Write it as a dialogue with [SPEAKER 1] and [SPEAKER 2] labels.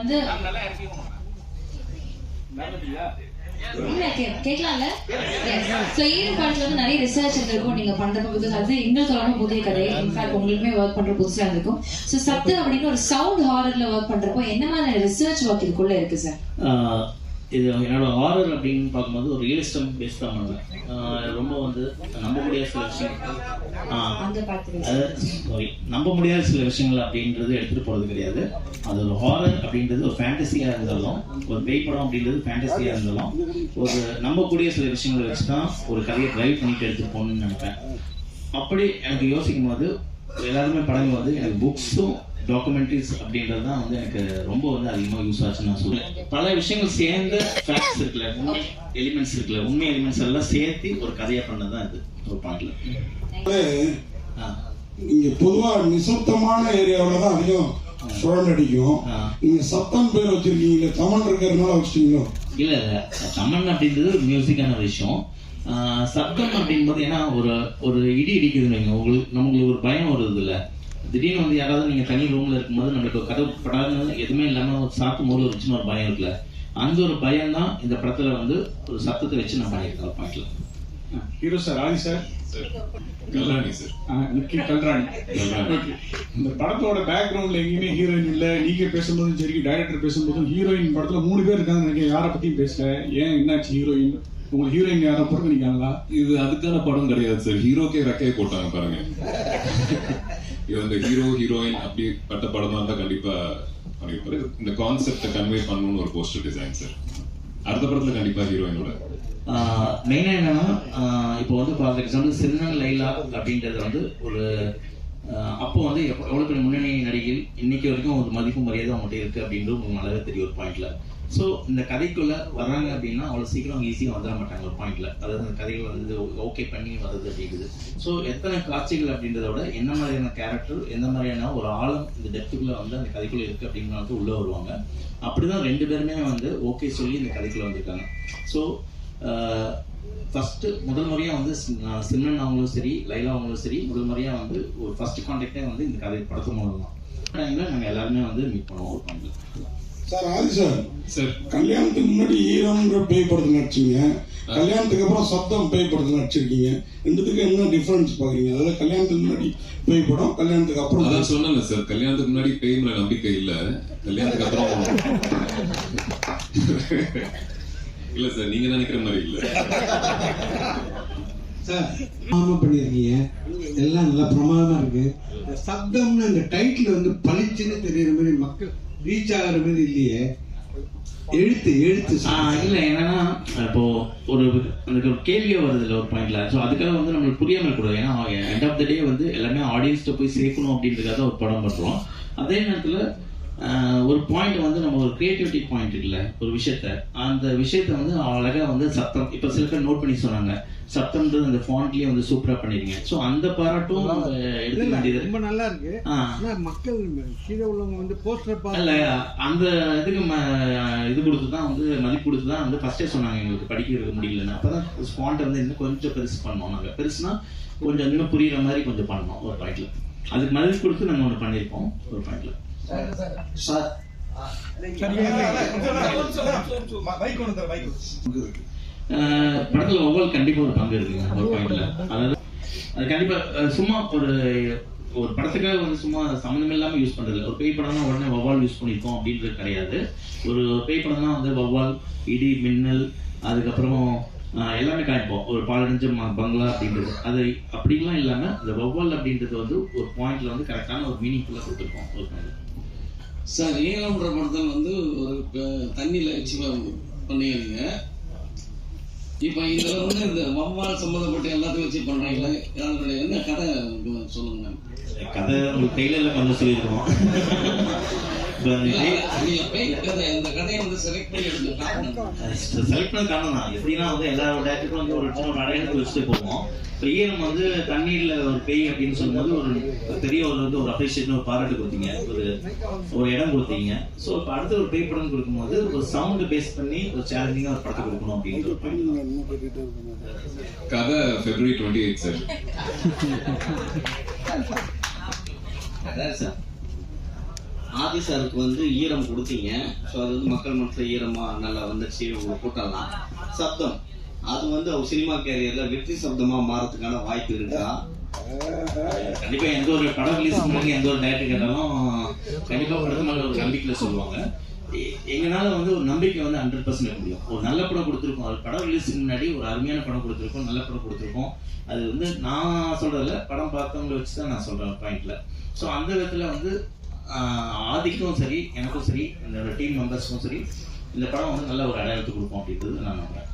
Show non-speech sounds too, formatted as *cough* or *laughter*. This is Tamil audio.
[SPEAKER 1] வந்து கே- கேட்கலாம்ல ஸோ ஈரம் வந்து நிறைய ரிசர்ச் இருக்கும் நீங்க பண்றப்ப பிகாஸ் அது எங்களுக்கு ரொம்ப புதிய கதை. இன்ஃபேக்ட் உங்களுக்குமே ஒர்க் பண்ற புதுசா இருக்கும் ஸோ சத்து அப்படின்னு ஒரு சவுண்ட் ஹாரர்ல ஒர்க் பண்றப்போ என்ன மாதிரி ரிசர்ச் ஒர்க் இதுக்குள்ள இருக்கு சார்
[SPEAKER 2] இது என்னோட ஹாரர் அப்படின்னு பார்க்கும்போது ஒரு ரியலிஸ்டம் பேஸ் தான் பண்ணுவேன். ரொம்ப வந்து நம்ப முடியாத சில விஷயங்கள். அது சாரி நம்ப முடியாத சில விஷயங்கள் அப்படின்றது எடுத்துட்டு போறது கிடையாது. அது ஒரு ஹாரர் அப்படின்றது ஒரு ஃபேண்டசியா இருந்தாலும் ஒரு பேய் படம் அப்படின்றது ஃபேண்டசியா இருந்தாலும் ஒரு நம்பக்கூடிய சில விஷயங்களை வச்சு தான் ஒரு கதையை டிரைவ் பண்ணிட்டு எடுத்துட்டு போகணும்னு நினைப்பேன். அப்படி எனக்கு யோசிக்கும் போது எல்லாருமே படங்கள் வந்து எனக்கு புக்ஸும் டாக்குமெண்ட்ரிஸ் அப்படின்றது தான் வந்து எனக்கு ரொம்ப வந்து அதிகமாக யூஸ் ஆச்சுன்னு நான் சொல்லுவேன் பல விஷயங்கள் சேர்ந்த ஃபேக்ட்ஸ் இருக்குல்ல உண்மை எலிமெண்ட்ஸ் இருக்குல்ல உண்மை எலிமெண்ட்ஸ் எல்லாம் சேர்த்து ஒரு கதையை பண்ணது தான் இது ஒரு பாட்டில் ஆ.
[SPEAKER 3] நீங்க பொதுவா நிசப்தமான ஏரியாவுல தான் அதிகம் சுழல் அடிக்கும். நீங்க சத்தம் பேர் வச்சிருக்கீங்களே தமிழ் இருக்கிறதுனால வச்சிட்டீங்களோ?
[SPEAKER 2] இல்ல இல்ல தமன் அப்படின்றது ஒரு மியூசிக்கான விஷயம். ஆஹ் சத்தம் அப்படின்போது ஏன்னா ஒரு ஒரு இடி இடிக்குதுன்னு உங்களுக்கு நமக்கு ஒரு பயம் வருது இல்ல திடீர்னு வந்து யாராவது நீங்க தனி ரூம்ல இருக்கும்போது நம்மளுக்கு கதவு படாதுன்னு எதுவுமே இல்லாம ஒரு சாத்து மூலம் வச்சுன்னு ஒரு பயம் இருக்குல்ல? அந்த ஒரு பயம் தான் இந்த படத்துல வந்து ஒரு சத்தத்தை வச்சு நான் பண்ணியிருக்கேன் பாட்டுல.
[SPEAKER 4] Hero sir Aadhi sir?
[SPEAKER 5] Kalyani sir.
[SPEAKER 4] Kalrani.
[SPEAKER 5] Kalrani.
[SPEAKER 4] இந்த படத்தோட பேக்ரவுண்ட்ல எங்கேயுமே ஹீரோயின் இல்ல. நீங்க பேசும்போதும் சரி டைரக்டர் பேசும்போதும் ஹீரோயின் படத்துல மூணு பேர் இருக்காங்க நினைக்கிறேன். யாரை பத்தியும் பேசல. ஏன் என்னாச்சு ஹீரோயின் உங்களுக்கு ஹீரோயின் யாரை புறக்கணிக்காங்களா
[SPEAKER 5] இது அதுக்கான படம் கிடையாது சார். ஹீரோக்கே ரெக்கையை போட்டாங்க பாருங்க. இது வந்து ஹீரோ ஹீரோயின் அப்படி பட்ட படமா இருந்தா கண்டிப்பா பண்ணிருப்பாரு. இந்த கான்செப்டை கன்வே பண்ணணும்னு ஒரு போஸ்டர் டிசைன் சார் அடுத்த படத்துல கண்டிப்பா ஹீரோயினோட
[SPEAKER 2] மெயினாக என்னன்னா ஆஹ் இப்போ வந்து ஃபார் எக்ஸாம்பிள் சின்ன லைலா அப்படின்றது வந்து ஒரு அப்போ வந்து எவ்வளோ எவ்வளவு பெரிய முன்னணி நடிகை இன்னைக்கு வரைக்கும் ஒரு மதிப்பு மரியாதை அவங்ககிட்ட இருக்கு அப்படின்றது உங்களுக்கு நல்லாவே தெரியும் ஒரு பாயிண்ட்ல ஸோ இந்த கதைக்குள்ள வர்றாங்க அப்படின்னா அவ்வளோ சீக்கிரம் ஈஸியாக வந்துட மாட்டாங்க ஒரு பாயிண்ட்ல அதாவது அந்த கதைகள் வந்து ஓகே பண்ணி வர்றது அப்படிங்குது. ஸோ எத்தனை காட்சிகள் அப்படின்றத விட என்ன மாதிரியான கேரக்டர் எந்த மாதிரியான ஒரு ஆழம் இந்த டெப்த்துக்குள்ள வந்து அந்த கதைக்குள்ள இருக்கு அப்படின்னு வந்து உள்ள வருவாங்க. அப்படிதான் ரெண்டு பேருமே வந்து ஓகே சொல்லி இந்த கதைக்குள்ள வந்திருக்காங்க. ஸோ ஃபர்ஸ்ட் முதல் முறையா வந்து சிம்ரன் அவங்களும் சரி லைலா அவங்களும் சரி முதல் முறையா வந்து ஒரு ஃபர்ஸ்ட் கான்டாக்டே வந்து இந்த கதை படத்து மூலம். தான் டைம்ல நாங்க எல்லாருமே வந்து மீட் பண்ணுவோம் ஒரு பாயிண்ட்ல
[SPEAKER 3] சார் ஆதி சார்
[SPEAKER 5] சார்.
[SPEAKER 3] கல்யாணத்துக்கு முன்னாடி ஈரம்ன்ற பேய் படத்துல நடிச்சீங்க. கல்யாணத்துக்கு அப்புறம் சப்தம் பேய் படத்துல நடிச்சிருக்கீங்க. ரெண்டுத்துக்கும் என்ன டிஃபரன்ஸ் பாக்குறீங்க? அதாவது கல்யாணத்துக்கு முன்னாடி பேய் படம் கல்யாணத்துக்கு அப்புறம்
[SPEAKER 5] அதான் சொன்னேன்ல சார். கல்யாணத்துக்கு முன்னாடி பேய் மேல நம்பிக்கை இல்ல. கல்யாணத்துக்கு அப்புறம் *laughs* இல்ல சார் நீங்க நினைக்கிற மாதிரி இல்ல. *laughs*
[SPEAKER 6] சார் ஆமா பண்ணிருக்கீங்க. எல்லாம் நல்லா பிரமாதமா இருக்கு. சப்தம்னு அந்த டைட்டில் வந்து பளிச்சுன்னு தெரியற மாதிரி மக்கள் ரீச் ஆகிற மாதிரி இல்லையே. எழுத்து எழுத்து
[SPEAKER 2] இல்ல என்னன்னா இப்போ ஒரு அந்த ஒரு கேள்வியே வருது இல்ல ஒரு பாயிண்ட்ல ஸோ அதுக்காக வந்து நம்மளுக்கு புரியாம கூடாது ஏன்னா எண்ட் ஆஃப் த டே வந்து எல்லாமே ஆடியன்ஸ்ட்ட போய் சேர்க்கணும் அப்படின்றதுக்காக ஒரு படம் பண்றோம். அதே நேரத்துல ஒரு பாயிண்ட் வந்து நம்ம ஒரு கிரியேட்டிவிட்டி பாயிண்ட் இருக்குல்ல ஒரு விஷயத்த. அந்த விஷயத்த வந்து அழகா வந்து சத்தம் இப்ப சில பேர் நோட் பண்ணி சொன்னாங்க. சத்தம்ன்றது அந்த ஃபாண்ட்லயே வந்து சூப்பரா பண்ணிருங்க ஸோ அந்த பாராட்டும் எடுத்துக்க வேண்டியது.
[SPEAKER 6] ரொம்ப நல்லா இருக்கு. ஆனா மக்கள் கீழே உள்ளவங்க வந்து போஸ்டர்
[SPEAKER 2] இல்ல அந்த இதுக்கு இது கொடுத்து தான் வந்து மதிப்பு கொடுத்து தான் வந்து ஃபர்ஸ்டே சொன்னாங்க. எங்களுக்கு படிக்கிறதுக்கு முடியலன்னு. அப்பதான் ஸ்பாண்ட் வந்து இன்னும் கொஞ்சம் பெருசு பண்ணோம் நாங்க. பெருசுனா கொஞ்சம் இன்னும் புரியுற மாதிரி கொஞ்சம் பண்ணோம் ஒரு பாயிண்ட்ல அதுக்கு மதிப்பு கொடுத்து நாங்க ஒன்று பண்ணியிருப்போம் ஒரு பாயிண்ட்ல
[SPEAKER 7] சார்
[SPEAKER 2] படத்துல ஒவ்வொரு கண்டிப்பா ஒரு பங்கு இருக்குங்க ஒரு பாயிண்ட்ல அதாவது அது கண்டிப்பா சும்மா ஒரு ஒரு படத்துக்காக வந்து சும்மா சம்மந்தம் இல்லாம யூஸ் பண்றது. ஒரு பேய் படம்னா உடனே வவ்வால் யூஸ் பண்ணிருக்கோம் அப்படின்றது கிடையாது. ஒரு பேய் படம்னா வந்து வவ்வால் இடி மின்னல் அதுக்கப்புறம் எல்லாமே காமிப்போம். ஒரு பாலடைஞ்ச பங்களா அப்படின்றது. அது அப்படிலாம் இல்லாம இந்த வவ்வால் அப்படின்றது வந்து ஒரு பாயிண்ட்ல வந்து கரெக்டான ஒரு மீனிங்ஃபுல்லா கொடுத்துருக்கோம் ஒரு
[SPEAKER 7] சார் ஈழம்ன்ற படத்தில் வந்து ஒரு தண்ணியில வச்சு பண்ணிடுறீங்க இப்போ இதுல வந்து இந்த வவ்வால் சம்மந்தப்பட்ட எல்லாத்தையும் வச்சு பண்றீங்களா? அதனுடைய என்ன கதை? சொல்லுங்க.
[SPEAKER 2] கதை உங்களுக்கு டெய்லர்ல கொஞ்சம் சொல்லியிருக்கோம்
[SPEAKER 7] செலக்ட் பண்ணி காரணம்
[SPEAKER 2] செலக்ட் பண்ண காரணம் தான் எப்படின்னா வந்து எல்லா டேரக்டருக்கும் வந்து ஒரு சின்ன ஒரு அடையாளத்தை வச்சுட்டு போவோம். இப்போ ஈரம் வந்து தண்ணீர்ல ஒரு பேய் அப்படின்னு சொல்லும்போது ஒரு பெரிய ஒரு வந்து ஒரு அப்ரிஷியேஷன் ஒரு பாராட்டு கொடுத்தீங்க. ஒரு ஒரு இடம் கொடுத்தீங்க. ஸோ இப்போ அடுத்த ஒரு பேய் படம் கொடுக்கும்போது ஒரு சவுண்ட் பேஸ் பண்ணி ஒரு சேலஞ்சிங்காக ஒரு படத்தை கொடுக்கணும் தான்.
[SPEAKER 5] கதை பிப்ரவரி டுவெண்ட்டி எயிட் சார்
[SPEAKER 2] அதான் சார்
[SPEAKER 8] ஆதி சாருக்கு வந்து ஈரம் கொடுத்தீங்க. ஸோ அது வந்து மக்கள் மனசில் ஈரமாக நல்லா வந்துச்சு உங்களை கூட்டலாம் சப்தம். அது வந்து அவர் சினிமா கேரியரில் வெற்றி சப்தமாக மாறதுக்கான வாய்ப்பு இருக்கா?
[SPEAKER 2] கண்டிப்பா எந்த ஒரு படம் ரிலீஸ் பண்ணி எந்த ஒரு டேரக்டர் கேட்டாலும் கண்டிப்பா பிரதமர் ஒரு நம்பிக்கையில சொல்லுவாங்க. எங்களால வந்து ஒரு நம்பிக்கை வந்து ஹண்ட்ரட் பர்சன்ட் முடியும். ஒரு நல்ல படம் கொடுத்துருக்கோம். அது படம் ரிலீஸுக்கு முன்னாடி ஒரு அருமையான படம் கொடுத்துருக்கோம் நல்ல படம் கொடுத்துருக்கோம். அது வந்து நான் சொல்றதில்ல படம் பார்த்தவங்களை வச்சு தான் நான் சொல்றேன் பாயிண்ட்ல ஸோ அந்த விதத்துல வந்து ஆதிக்கும் சரி எனக்கும் சரி என்னோட டீம் மெம்பர்ஸ்க்கும் சரி இந்த படம் வந்து நல்ல ஒரு அடையாளத்தை கொடுப்போம் அப்படின்றது நான் நம்புறேன்.